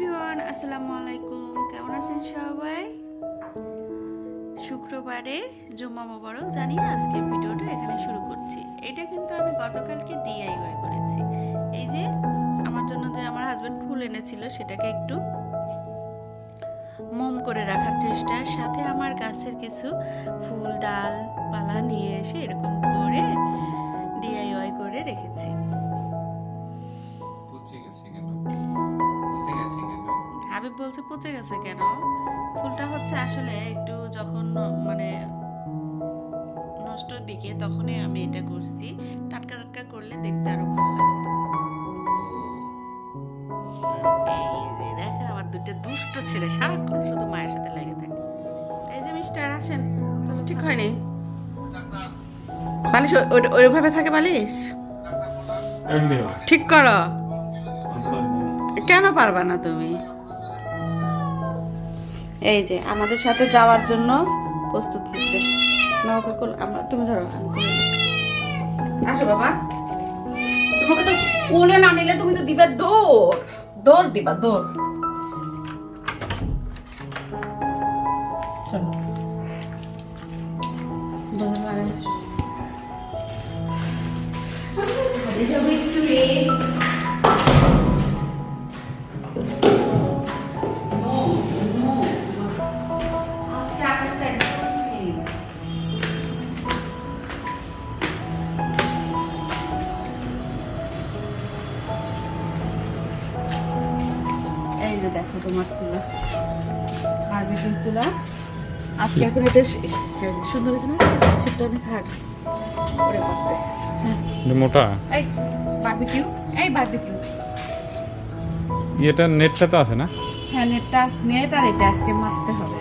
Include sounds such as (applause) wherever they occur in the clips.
Everyone, আসসালামু আলাইকুম। কেমন আছেন সবাই? শুক্রবারে জুম্মা মোবারক জানিয়ে আজকের ভিডিওটা এখানে শুরু করছি। এটা কিন্তু আমি গতকালকে ডিআইওয়াই করেছি। এই যে, আমার জন্য যে আমার হাজব্যান্ড ফুল এনেছিল, সেটাকে একটু মোম করে রাখার চেষ্টা, সাথে আমার গাছের কিছু ফুল, ডাল, পালা নিয়ে এসে এরকম করে ডিআইওয়াই করে রেখেছি। বলছে পচে গেছে কেন? ফুলটা হচ্ছে আসলে একটু যখন মানে নষ্টর দিকে তখনই আমি এটা করছি। টাটকা টাটকা করলে দেখতে আরও ভালো লাগতো। এই দেখেন আমার দুটো দুষ্ট ছেলে সারাক্ষণ শুধু মায়ের সাথে লেগে থাকে। এই যে মিস্টার আসেন। ঠিক হয়নি। বালিশ ওই- ওই- ওইভাবে থাকে বালিশ? ঠিক করো। কেন পারবা না তুমি? এই যে, আমাদের সাথে যাওয়ার জন্য প্রস্তুত নিচ্ছে না ওকে আমরা, তুমি ধরো আসো বাবা। তোমাকে তো কোলে না নিলে তুমি তো দিবে দৌড়। দৌড় দিবা, দৌড়। চলো। একটু তোমার চুলা। বারবিকিউ চুলা। আজকে এখন এটা সুন্দর হয়েছে না? সেটা অনেক হার্ড ওরে বাপরে হ্যাঁ। মোটা? এই বারবিকিউ এই বারবিকিউ ইয়েটা নেটটা তো আছে না? হ্যাঁ নেটটা আস- নেট আর এটা আজকে মাছতে হবে।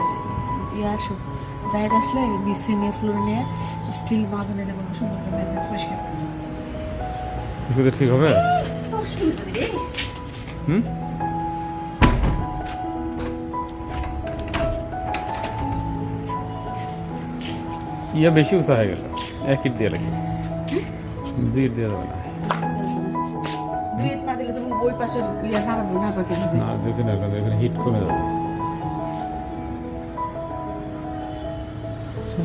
ইয়ে আসো। জাহিদ আসলে নিচে নিয়ে ফ্লোর নিয়ে স্টিল মাজনে দেবো সুন্দর করে মেজে পরিষ্কার করে। ঠিক হবে? হুম? ইয়া বেশি উঁচা হয়ে গেছে। এক ইট দিয়ে লাগে দুই ইট দিয়ে দেবে না। না দিলে বই পাশে না দুই তিন এখানে হিট কমে যাবে। আচ্ছা,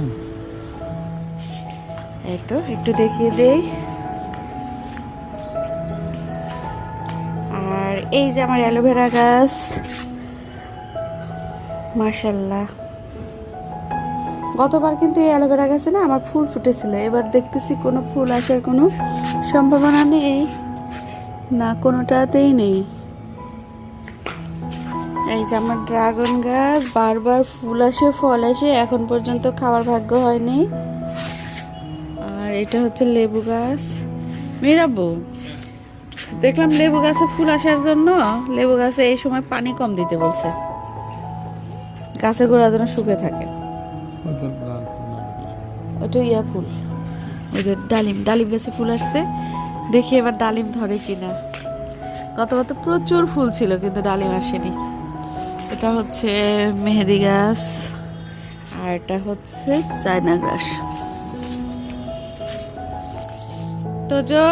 এই তো একটু দেখিয়ে দেই। আর এই যে আমার অ্যালোভেরা গাছ মার্শাল্লাহ গতবার কিন্তু এই অ্যালোভেরা গাছে না আমার ফুল ফুটেছিল। এবার দেখতেছি কোনো ফুল আসার কোনো সম্ভাবনা নেই। না, কোনোটাতেই নেই। এই যে আমার ড্রাগন গাছ, বারবার ফুল আসে, ফল আসে, এখন পর্যন্ত খাওয়ার ভাগ্য হয়নি। আর এটা হচ্ছে লেবু গাছ। মেরাবো দেখলাম লেবু গাছে ফুল আসার জন্য, লেবু গাছে এই সময় পানি কম দিতে বলছে। গাছের গোড়া যেন শুকে থাকে। ওটা ইয়া ফুল। ওই যে ডালিম ডালিম গাছে ফুল আসছে। দেখি এবার ডালিম ধরে কিনা। গতবার তো প্রচুর ফুল ছিল, কিন্তু ডালিম আসেনি। এটা হচ্ছে মেহেদি গাছ, আর এটা হচ্ছে চায়না গ্রাস তো জো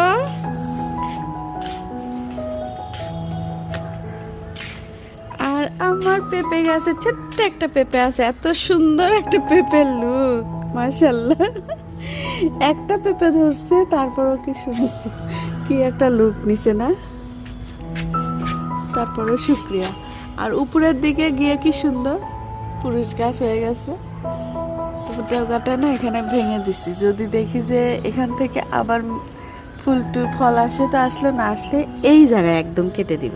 আর আমার পেঁপে গাছে ছোট্ট একটা পেঁপে আছে, এত সুন্দর একটা পেঁপের লুক মাশাল্লাহ একটা পেঁপে ধরছে তারপরও কি কি একটা লুক নিছে না? তারপরও শুক্রিয়া আর উপরের দিকে গিয়ে কি সুন্দর? পুরুষ গাছ হয়ে গেছে। ডগাটা না এখানে ভেঙে দিছি। যদি দেখি যে এখান থেকে আবার ফুল টু ফল আসে, তো আসলো না আসলে এই জায়গায় একদম কেটে দিব।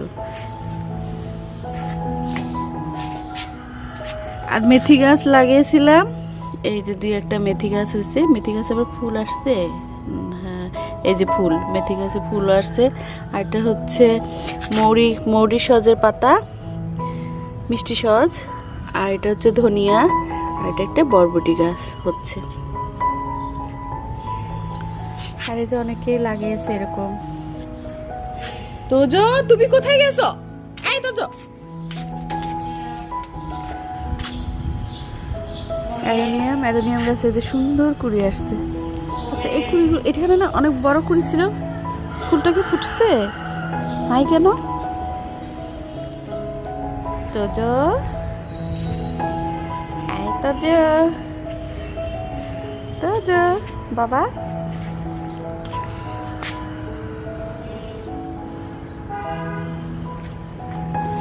আর মেথি গাছ লাগিয়েছিলাম। এই যে দুই একটা মেথি গাছ হয়েছে মেথি গাছে আবার ফুল আসছে? হ্যাঁ এই যে ফুল, মেথি গাছে ফুল আসছে। আর এটা হচ্ছে মৌরি মৌরি সজের পাতা, মিষ্টি সজ, আর এটা হচ্ছে ধনিয়া, আর এটা একটা বরবটি গাছ হচ্ছে। আর যে অনেকেই লাগিয়েছে এরকম। তোজো, তুমি কোথায় গেছো? এই তোজো। অ্যারোনিয়াম অ্যারোনিয়াম গাছে যে সুন্দর কুড়ি আসছে। আচ্ছা এই কুড়িগুলো, এখানে না অনেক বড় কুড়ি ছিল। ফুলটা কি ফুটছে? নাই কেন? তোজো তোজো বাবা।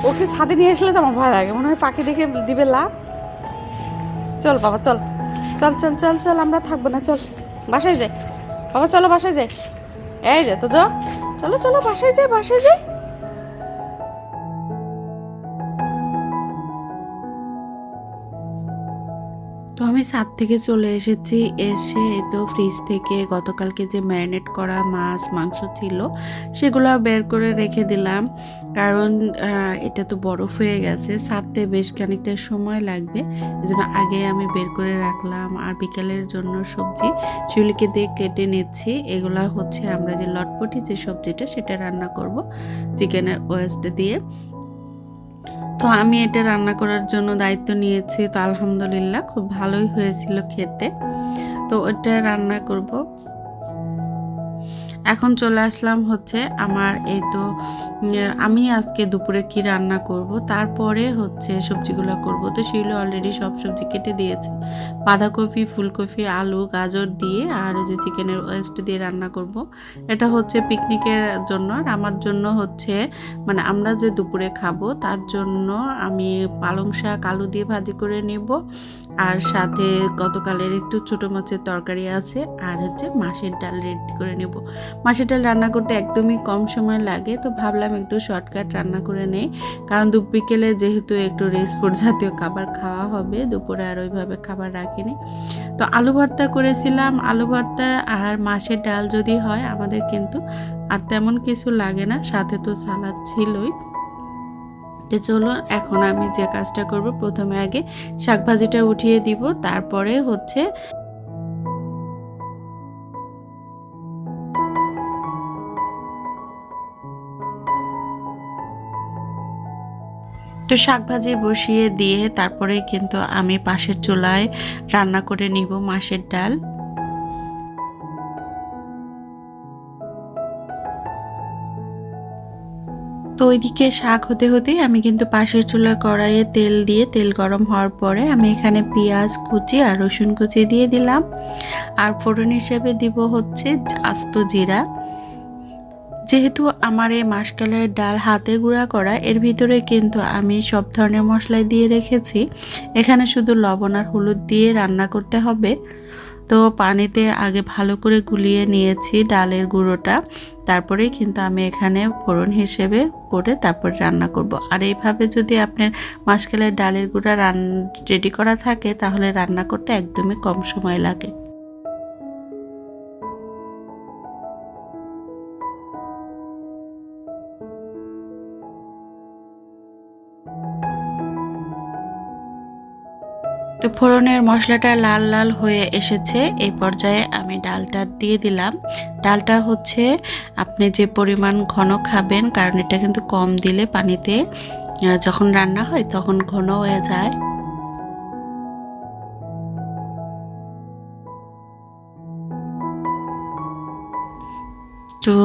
ওকে ছাদে নিয়ে আসলে তো আমার ভয় লাগে। মনে হয় পাখি দেখে দিবে লাভ। চল বাবা, চল। চল চল চল চল, আমরা থাকব না, চল। বাসায় যাই। বাবা, চলো বাসায় যাই। এই যে তো চলো চলো, বাসায় যাই বাসায় যাই। তো আমি ছাদ থেকে চলে এসেছি। এসে তো ফ্রিজ থেকে গতকালকে যে ম্যারিনেট করা মাছ, মাংস ছিল, সেগুলো বের করে রেখে দিলাম। কারণ এটা তো বরফ হয়ে গেছে। ছাড়তে বেশ খানিকটা সময় লাগবে। এই জন্য আগে আমি বের করে রাখলাম। আর বিকেলের জন্য সবজি সেগুলিকে দিয়ে কেটে নিচ্ছি। এগুলা হচ্ছে আমরা যে লটপটি যে সবজিটা, সেটা রান্না করব। চিকেনের ওয়েস্ট দিয়ে। তো আমি এটা রান্না করার জন্য দায়িত্ব নিয়েছি, তো আলহামদুলিল্লাহ খুব ভালোই হয়েছিল খেতে। তো ওটা রান্না করব। এখন চলে আসলাম হচ্ছে আমার এই তো আমি আজকে দুপুরে কি রান্না করব? তারপরে হচ্ছে সবজিগুলো করব। তো সেগুলো অলরেডি সব সবজি কেটে দিয়েছে। বাঁধাকপি, ফুলকপি, আলু, গাজর দিয়ে আর যে চিকেনের ওয়েস্ট দিয়ে রান্না করব। এটা হচ্ছে পিকনিকের জন্য। আর আমার জন্য হচ্ছে মানে আমরা যে দুপুরে খাব, তার জন্য আমি পালং শাক, আলু দিয়ে ভাজি করে নেব। আর সাথে গতকালের একটু ছোটো মাছের তরকারি আছে। আর হচ্ছে মাছের ডাল রেডি করে নেব। মাছের ডাল রান্না করতে একদমই কম সময় লাগে। তো ভাবলাম একটু শর্টকাট রান্না করে নেই। কারণ দু বিকেলে যেহেতু একটু রেসফুড জাতীয় খাবার খাওয়া হবে, দুপুরে আর ওইভাবে খাবার রাখিনি। তো আলু ভর্তা করেছিলাম। আলু ভর্তা আর মাছের ডাল যদি হয়, আমাদের কিন্তু আর তেমন কিছু লাগে না, সাথে তো সালাদ ছিলই। তো চলো এখন আমি যে কাজটা করব, প্রথমে আগে শাকভাজিটা উঠিয়ে দিব, তারপরে হচ্ছে তো শাকভাজি বসিয়ে দিয়ে তারপরে কিন্তু আমি পাশের চুলায় রান্না করে নিব মাছের ডাল। তো ওইদিকে শাক হতে হতেই আমি কিন্তু পাশের চুলা কড়াইয়ে তেল দিয়ে, তেল গরম হওয়ার পরে আমি এখানে পেঁয়াজ কুচি আর রসুন কুচি দিয়ে দিলাম। আর ফোড়ন হিসেবে দিব হচ্ছে আস্ত জিরা। যেহেতু আমার এই মাসকালের ডাল হাতে গুঁড়া করা, এর ভিতরে কিন্তু আমি সব ধরনের মশলাই দিয়ে রেখেছি। এখানে শুধু লবণ আর হলুদ দিয়ে রান্না করতে হবে। তো পানিতে আগে ভালো করে গুলিয়ে নিয়েছি ডালের গুঁড়োটা। তারপরে কিন্তু আমি এখানে ফোড়ন হিসেবে করে তারপর রান্না করব। আর এইভাবে যদি আপনার মাসকালের ডালের গুঁড়া রান রেডি করা থাকে, তাহলে রান্না করতে একদমই কম সময় লাগে। তো ফোড়নের মশলাটা লাল লাল হয়ে এসেছে। এই পর্যায়ে আমি ডালটা দিয়ে দিলাম। ডালটা হচ্ছে আপনি যে পরিমাণ ঘন খাবেন, কারণ এটা কিন্তু কম দিলে পানিতে যখন রান্না হয় তখন ঘন হয়ে যায়। তো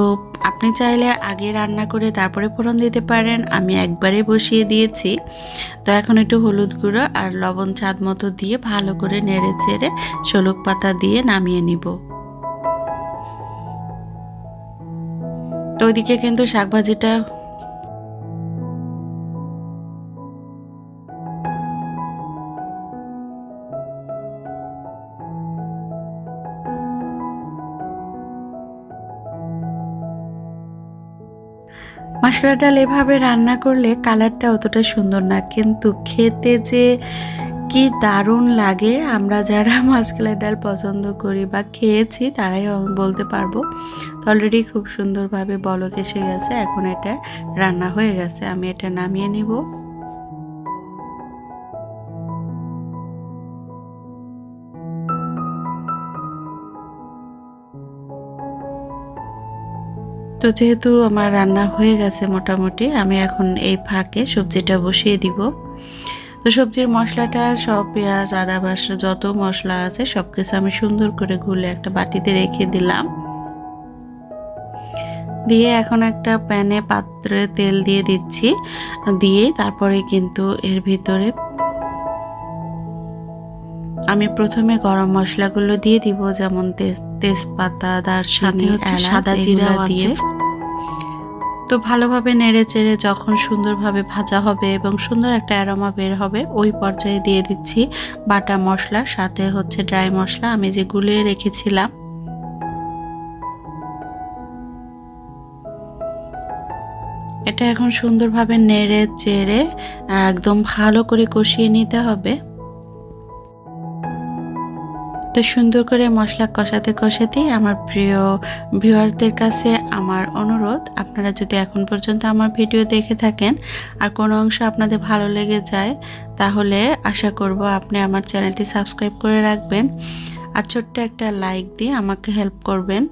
আপনি চাইলে আগে রান্না করে তারপরে ফোড়ন দিতে পারেন। আমি একবারে বসিয়ে দিয়েছি। তো এখন একটু হলুদ গুঁড়ো আর লবণ স্বাদ মতো দিয়ে ভালো করে নেড়ে ছেড়ে শোলক পাতা দিয়ে নামিয়ে নিব। তো ওইদিকে কিন্তু শাকভাজিটা মশলা ডাল এভাবে রান্না করলে কালারটা অতটা সুন্দর না। কিন্তু খেতে যে কি দারুণ লাগে, আমরা যারা (laughs) মাছকলার ডাল পছন্দ করি বা খেয়েছি তারাই বলতে পারব। তো অলরেডি খুব সুন্দরভাবে বলক এসে গেছে, এখন এটা রান্না হয়ে গেছে, আমি এটা নামিয়ে নিব। তো যেহেতু আমার রান্না হয়ে গেছে মোটামুটি, আমি এখন এই ফাঁকে সবজিটা বসিয়ে দিব। তো সবজির মশলাটা সব পেঁয়াজ, আদা বাসা যত মশলা আছে সব কিছু আমি সুন্দর করে গুলে একটা বাটিতে রেখে দিলাম। দিয়ে এখন একটা প্যানে পাত্রে তেল দিয়ে দিচ্ছি। দিয়ে তারপরে কিন্তু এর ভিতরে আমি প্রথমে গরম মশলাগুলো দিয়ে দিব যেমন তেজ- তেজপাতা হচ্ছে সাদা জিরা দিয়ে তো ভালোভাবে নেড়ে চেড়ে যখন সুন্দরভাবে ভাজা হবে এবং সুন্দর একটা অ্যারোমা বের হবে ওই পর্যায়ে দিয়ে দিচ্ছি বাটা মশলা সাথে হচ্ছে ড্রাই মশলা আমি যে গুলিয়ে রেখেছিলাম। এটা এখন সুন্দরভাবে নেড়ে চেড়ে একদম ভালো করে কষিয়ে নিতে হবে। তো সুন্দর করে মশলা কষাতে কষাতেই আমার প্রিয় ভিউয়ার্সদের কাছে আমার অনুরোধ, আপনারা যদি এখন পর্যন্ত আমার ভিডিও দেখে থাকেন আর কোনো অংশ আপনাদের ভালো লেগে যায়, তাহলে আশা করব আপনি আমার চ্যানেলটি সাবস্ক্রাইব করে রাখবেন আর ছোট্ট একটা লাইক দিয়ে আমাকে হেল্প করবেন।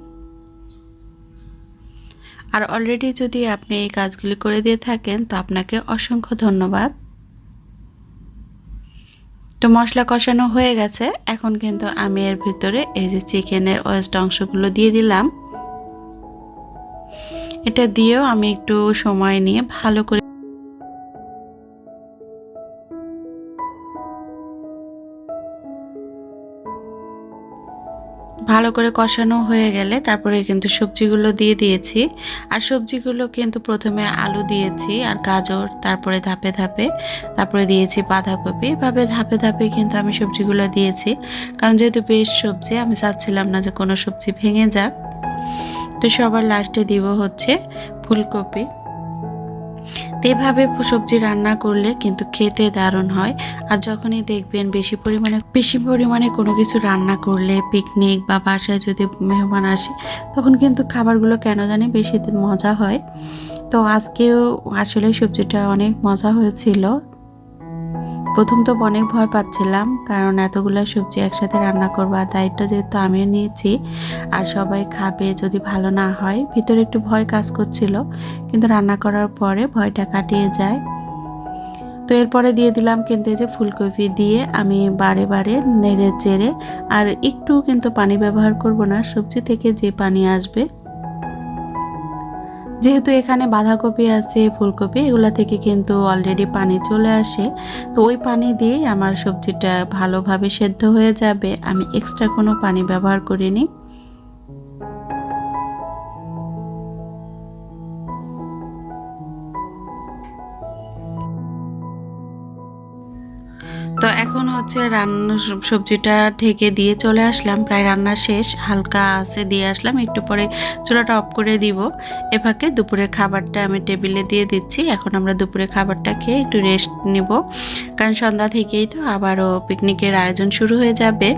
আর অলরেডি যদি আপনি এই কাজগুলি করে দিয়ে থাকেন, তো আপনাকে অসংখ্য ধন্যবাদ। তো মশলা কষানো হয়ে গেছে। এখন কিন্তু আমি এর ভিতরে এই যে চিকেনের ওয়েস্ট অংশগুলো দিয়ে দিলাম। এটা দিয়েও আমি একটু সময় নিয়ে ভালো করে ভালো করে কষানো হয়ে গেলে তারপরে কিন্তু সবজিগুলো দিয়ে দিয়েছি। আর সবজিগুলো কিন্তু প্রথমে আলু দিয়েছি আর গাজর, তারপরে ধাপে ধাপে, তারপরে দিয়েছি বাঁধাকপি। এভাবে ধাপে ধাপে কিন্তু আমি সবজিগুলো দিয়েছি। কারণ যেহেতু বেশ সবজি, আমি চাচ্ছিলাম না যে কোনো সবজি ভেঙে যাক। তো সবার লাস্টে দিব হচ্ছে ফুলকপি। এভাবে সবজি রান্না করলে কিন্তু খেতে দারুণ হয়। আর যখনই দেখবেন বেশি পরিমাণে বেশি পরিমাণে কোনো কিছু রান্না করলে পিকনিক বা বাসায় যদি মেহমান আসে, তখন কিন্তু খাবারগুলো কেন জানি বেশি মজা হয়। তো আজকেও আসলে সবজিটা অনেক মজা হয়েছিল। প্রথম তো অনেক ভয় পাচ্ছিলাম, কারণ এতগুলো সবজি একসাথে রান্না করব আর দায়িত্ব যেহেতু আমিও নিয়েছি, আর সবাই খাবে যদি ভালো না হয়, ভিতরে একটু ভয় কাজ করছিল, কিন্তু রান্না করার পরে ভয়টা কাটিয়ে যায়। তো এরপরে দিয়ে দিলাম কিন্তু এই যে ফুলকপি দিয়ে আমি বারে বারে নেড়ে চেড়ে, আর একটু কিন্তু পানি ব্যবহার করব না, সবজি থেকে যে পানি আসবে যেহেতু এখানে বাঁধাকপি আছে, ফুলকপি, এগুলা থেকে কিন্তু অলরেডি পানি চলে আসে। তো ওই পানি দিয়েই আমার সবজিটা ভালোভাবে সেদ্ধ হয়ে যাবে। আমি এক্সট্রা কোনো পানি ব্যবহার করিনি। এখন হচ্ছে রান্না সবজিটা ঢেকে দিয়ে চলে আসলাম। প্রায় রান্না শেষ, হালকা আছে দিয়ে আসলাম। একটু পরে চুলাটা অফ করে দিব। এ ফাঁকে দুপুরের খাবারটা আমি টেবিলে দিয়ে দিচ্ছি। এখন আমরা দুপুরে খাবারটা খেয়ে একটু রেস্ট নিব। কারণ সন্ধ্যা থেকেই তো আবারও পিকনিকের আয়োজন শুরু হয়ে যাবে।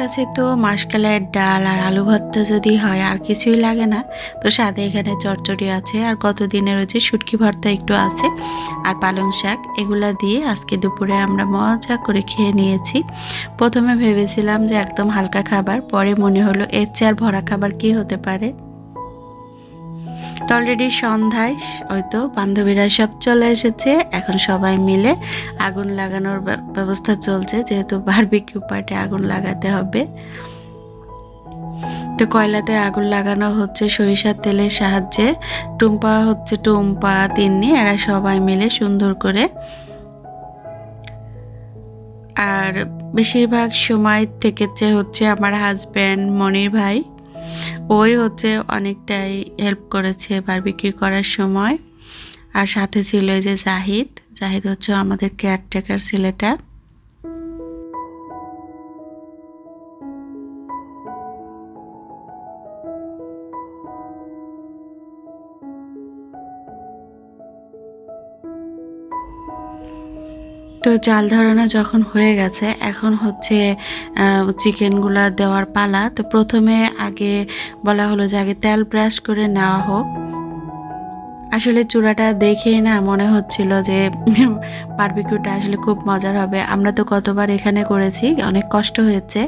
কাছে তো মাসকালের ডাল আর আলু ভর্তা যদি হয়, আর কিছুই লাগে না। তো সাথে এখানে চটচড়ি আছে, আর কত দিনের হচ্ছে শুটকি ভর্তা একটু আছে, আর পালং শাক, এগুলো দিয়ে আজকে দুপুরে আমরা মজা করে খেয়ে নিয়েছি। প্রথমে ভেবেছিলাম যে একদম হালকা খাবার, পরে মনে হলো এর চেয়ে আর ভরা খাবার কি হতে পারে। তো অলরেডি সন্ধ্যায় ওই তো বান্ধবীরা সব চলে এসেছে। এখন সবাই মিলে আগুন লাগানোর ব্য- ব্যবস্থা চলছে। যেহেতু বারবিকিউ পার্টে আগুন লাগাতে হবে। তো কয়লাতে আগুন লাগানো হচ্ছে সরিষার তেলের সাহায্যে। টুম্পা হচ্ছে টুম্পা, তিন্নি, এরা সবাই মিলে সুন্দর করে। আর বেশিরভাগ সময় থেকেছে হচ্ছে আমার হাজব্যান্ড মনির ভাই। ওই হচ্ছে অনেকটাই হেল্প করেছে বার বিক্রি করার সময়। আর সাথে ছিল এই যে জাহিদ। জাহিদ হচ্ছে আমাদের কেয়ারটেকার ছেলেটা। তো চাল ধরানো যখন হয়ে গেছে, এখন হচ্ছে চিকেনগুলা দেওয়ার পালা। তো প্রথমে আগে বলা হলো যে আগে তেল ব্রাশ করে নেওয়া হোক। আসলে চূড়াটা দেখেই না মনে হচ্ছিল যে (laughs) বারবিকিউটা আসলে খুব মজার হবে। আমরা তো কতবার এখানে করেছি, অনেক কষ্ট হয়েছে।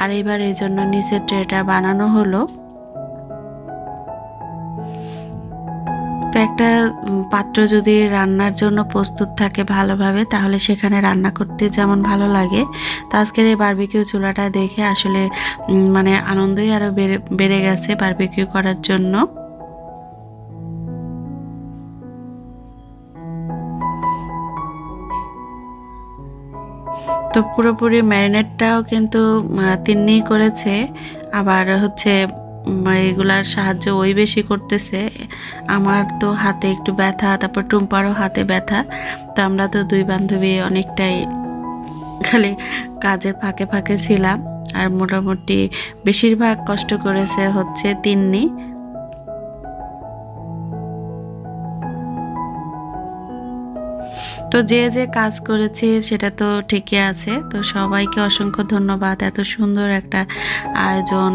আর এবার এই জন্য নিচের ট্রেটা বানানো হলো। তো একটা পাত্র যদি রান্নার জন্য প্রস্তুত থাকে ভালোভাবে, তাহলে সেখানে রান্না করতে যেমন ভালো লাগে। তো আজকের এই বারবিকিউ চুলাটা দেখে আসলে মানে আনন্দই আরও বেড়ে বেড়ে গেছে বার্বিকিউ করার জন্য। তো পুরোপুরি ম্যারিনেটটাও কিন্তু তিন্নি করেছে। আবার হচ্ছে এগুলার সাহায্য ওই বেশি করতেছে। আমার তো হাতে একটু ব্যথা, তারপর টুম্পারও হাতে ব্যথা। তো আমরা তো দুই বান্ধবী অনেকটাই খালি কাজের ফাঁকে ফাঁকে ছিলাম। আর মোটামুটি বেশিরভাগ কষ্ট করেছে হচ্ছে তিন্নি। তো যে যে কাজ করেছে সেটা তো ঠিকই আছে। তো সবাইকে অসংখ্য ধন্যবাদ। এত সুন্দর একটা আয়োজন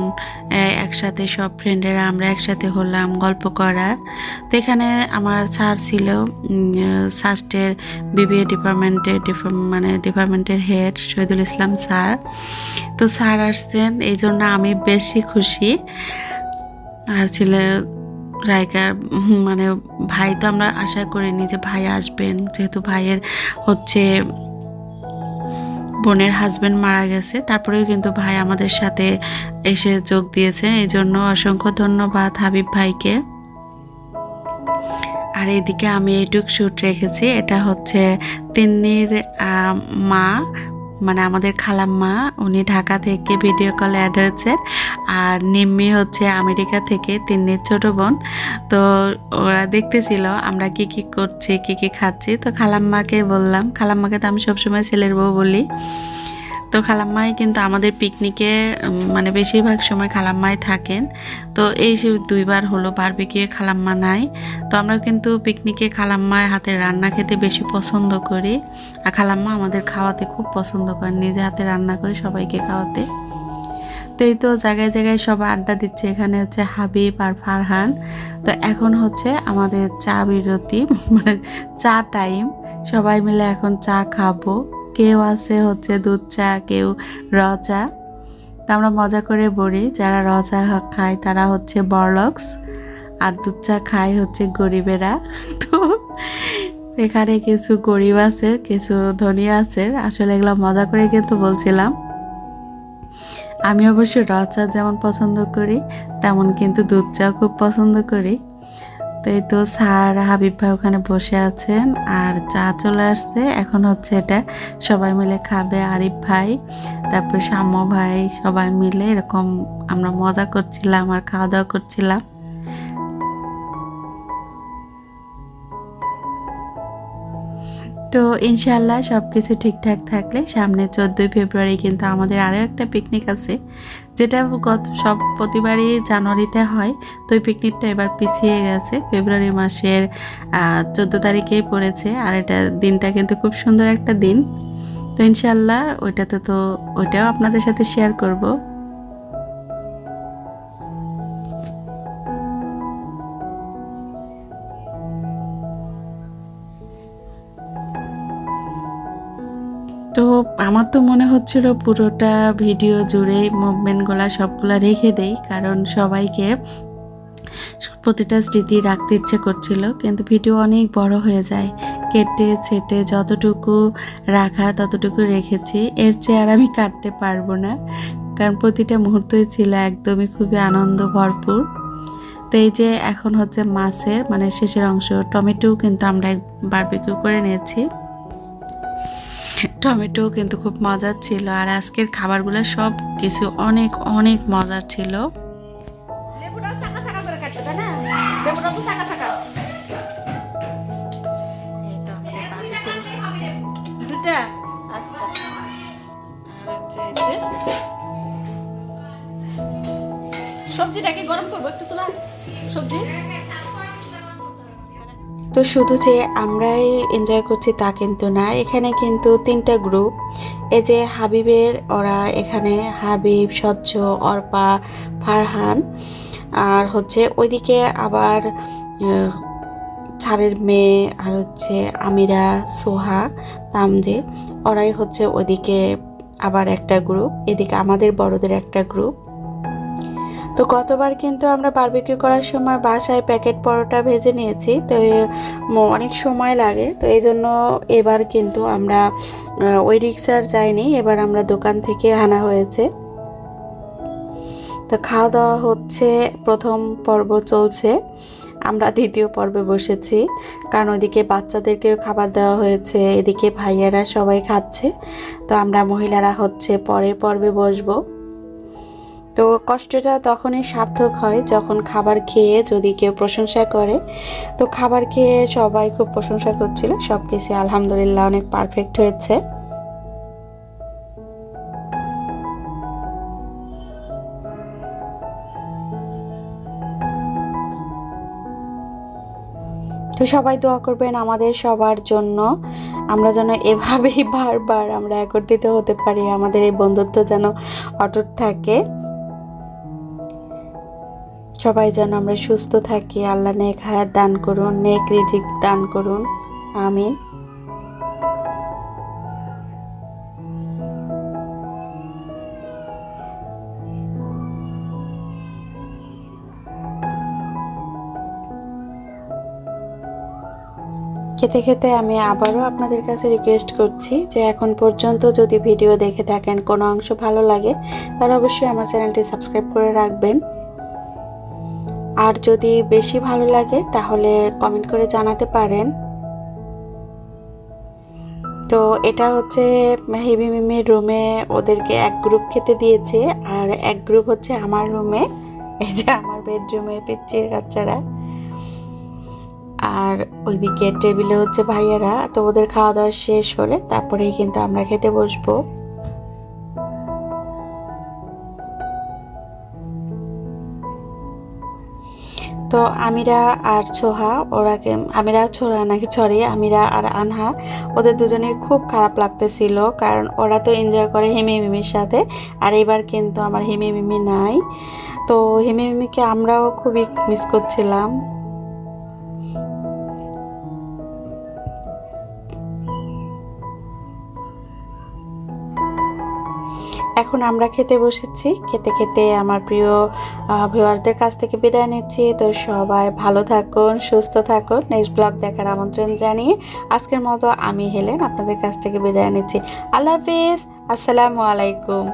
একসাথে সব ফ্রেন্ডেরা আমরা একসাথে হলাম গল্প করা। তো এখানে আমার স্যার ছিল সাস্টের বিবিএ ডিপার্টমেন্টের মানে ডিপার্টমেন্টের হেড শহীদুল ইসলাম স্যার তো স্যার আসছেন এই জন্য আমি বেশি খুশি। আর ছিল রায়কার মানে ভাই তো আমরা আশা করিনি যে ভাই আসবেন। যেহেতু ভাইয়ের হচ্ছে বোনের হাজবেন্ড মারা গেছে, তারপরেও কিন্তু ভাই আমাদের সাথে এসে যোগ দিয়েছেন। এই জন্য অসংখ্য ধন্যবাদ হাবিব ভাইকে। আর এদিকে আমি এইটুক শ্যুট রেখেছি। এটা হচ্ছে তিন্নির মা মানে আমাদের খালাম্মা, উনি ঢাকা থেকে ভিডিও কল অ্যাড হয়েছেন আর নিম্মি হচ্ছে আমেরিকা থেকে তিন্নির ছোট বোন। তো ওরা দেখতেছিল আমরা কি কি করছি, কি কি খাচ্ছি। তো খালাম্মাকে বললাম, খালাম্মাকে তো আমি সবসময় ছেলের বউ বলি। তো খালাম্মাই কিন্তু আমাদের পিকনিকে মানে বেশিরভাগ সময় খালাম্মাই থাকেন। তো এই দুইবার হলো বারবিকিউ খালাম্মা নাই। তো আমরা কিন্তু পিকনিকে খালাম্মায় হাতে রান্না খেতে বেশি পছন্দ করি। আর খালাম্মা আমাদের খাওয়াতে খুব পছন্দ করেন, নিজে হাতে রান্না করে সবাইকে খাওয়াতে। তো এই তো জায়গায় জায়গায় সব আড্ডা দিচ্ছে, এখানে হচ্ছে হাবিব আর ফারহান। তো এখন হচ্ছে আমাদের চা বিরতি (laughs) মানে চা টাইম সবাই মিলে এখন চা খাব। কেউ আছে হচ্ছে দুধ চা, কেউ র চা। তো আমরা মজা করে বলি, যারা র চা খায় তারা হচ্ছে বরলক্স আর দুধ চা খায় হচ্ছে গরিবেরা। তো এখানে কিছু গরিব আছে, কিছু ধনী আছে, আসলে এগুলো মজা করে কিন্তু বলছিলাম। আমি অবশ্য র চা যেমন পছন্দ করি, তেমন কিন্তু দুধ চা খুব পছন্দ করি। তো এই তো স্যার হাবিব ভাই ওখানে বসে আছেন, আর চা চলে আসছে। এখন হচ্ছে এটা সবাই মিলে খাবে আরিফ ভাই, তারপর শাম্য ভাই, সবাই মিলে এরকম আমরা মজা করছিলাম আর খাওয়া দাওয়া করছিলাম। তো ইনশাল্লাহ সব কিছু ঠিকঠাক থাকলে সামনে চোদ্দোই ফেব্রুয়ারি কিন্তু আমাদের আরও একটা পিকনিক আছে। যেটা গত সব প্রতিবারই জানুয়ারিতে হয়, তো ওই পিকনিকটা এবার পিছিয়ে গেছে, ফেব্রুয়ারি মাসের চোদ্দ তারিখেই পড়েছে, আর এটা দিনটা কিন্তু খুব সুন্দর একটা দিন। তো ইনশাল্লাহ ওইটাতে তো, ওইটাও আপনাদের সাথে শেয়ার করব। তো আমার তো মনে হচ্ছিল পুরোটা ভিডিও জুড়ে মুভমেন্টগুলো সবগুলো রেখে দেই, কারণ সবাইকে প্রতিটা স্মৃতি রাখতে ইচ্ছে করছিল, কিন্তু ভিডিও অনেক বড় হয়ে যায়। কেটে, ছেটে যতটুকু রাখা ততটুকু রেখেছি, এর চেয়ে আর আমি কাটতে পারব না, কারণ প্রতিটা মুহূর্তই ছিল একদমই খুবই আনন্দ ভরপুর। তো এই যে এখন হচ্ছে মাছের মানে শেষের অংশ টমেটো কিন্তু আমরা বারবিকিউ করে নিয়েছি। টমেটো কিন্তু খুব মজার ছিল আর আজকের খাবারগুলো সব কিছু অনেক অনেক মজার ছিল। তো শুধু যে আমরাই এনজয় করছি তা কিন্তু না, এখানে কিন্তু তিনটা গ্রুপ এই যে হাবিবের, ওরা এখানে হাবিব স্বচ্ছ অর্পা, ফারহান। আর হচ্ছে ওইদিকে আবার ছাড়ের মেয়ে আর হচ্ছে আমিরা, সোহা, তামজে, ওরাই হচ্ছে ওইদিকে আবার একটা গ্রুপ এদিকে আমাদের বড়দের একটা গ্রুপ তো গতবার কিন্তু আমরা বারবিকিউ করার সময় বাসায় প্যাকেট পরোটা ভেজে নিয়েছি, তো অনেক সময় লাগে, তো এই জন্য এবার কিন্তু আমরা ওই রিক্সার যাইনি, এবার আমরা দোকান থেকে আনা হয়েছে। তো খাওয়া দাওয়া হচ্ছে, প্রথম পর্ব চলছে, আমরা দ্বিতীয় পর্বে বসেছি, কারণ ওইদিকে বাচ্চাদেরকেও খাবার দেওয়া হয়েছে, এদিকে ভাইয়ারা সবাই খাচ্ছে, তো আমরা মহিলারা হচ্ছে পরের পর্বে বসবো। তো কষ্টটা তখনই সার্থক হয় যখন খাবার খেয়ে যদি কেউ প্রশংসা করে। তো খাবার খেয়ে সবাই খুব প্রশংসা করছিল। সব কিছু আলহামদুলিল্লাহ অনেক পারফেক্ট হয়েছে। তো সবাই দোয়া করবেন আমাদের সবার জন্য। আমরা যেন এভাবেই বারবার আমরা একত্রিত হতে পারি। আমাদের এই বন্ধুত্ব যেন অটুট থাকে। সবাই যেন আমরা সুস্থ থাকি। আল্লাহ নেক হায়াত দান করুন, নেক রিজিক দান করুন। আমিন। খেতে খেতে আমি আবারও আপনাদের কাছে রিকোয়েস্ট করছি যে এখন পর্যন্ত যদি ভিডিও দেখে থাকেন কোনো অংশ ভালো লাগে, তাহলে অবশ্যই আমার চ্যানেলটি সাবস্ক্রাইব করে রাখবেন। আর যদি বেশি ভালো লাগে, তাহলে কমেন্ট করে জানাতে পারেন। তো এটা হচ্ছে হেবি মিমির রুমে ওদেরকে এক গ্রুপ খেতে দিয়েছে, আর এক গ্রুপ হচ্ছে আমার রুমে এই যে আমার বেডরুমে পিচ্চির বাচ্চারা। আর ওইদিকে টেবিলে হচ্ছে ভাইয়ারা, তো ওদের খাওয়া দাওয়া শেষ হলে তারপরেই কিন্তু আমরা খেতে বসবো। তো আমিরা আর ছোহা, ওরাকে, আমিরা ছোড়া নাকি ছড়ে আমিরা আর আনহা, ওদের দুজনের খুব খারাপ লাগতেছিল, কারণ ওরা তো এনজয় করে হেমি মিমির সাথে, আর এবার কিন্তু আমার হেমি মিমি নাই। তো হেমি মিমিকে আমরাও খুবই মিস করছিলাম। এখন আমরা খেতে বসেছি। খেতে খেতে আমার প্রিয় ভিউয়ার্সদের কাছ থেকে বিদায় নিচ্ছি। তো সবাই ভালো থাকুন, সুস্থ থাকুন। নেক্সট ব্লগ দেখার আমন্ত্রণ জানিয়ে আজকের মতো আমি, হেলেন, আপনাদের কাছ থেকে বিদায় নিচ্ছি। আল্লাহ হাফিজ। আসসালামু আলাইকুম।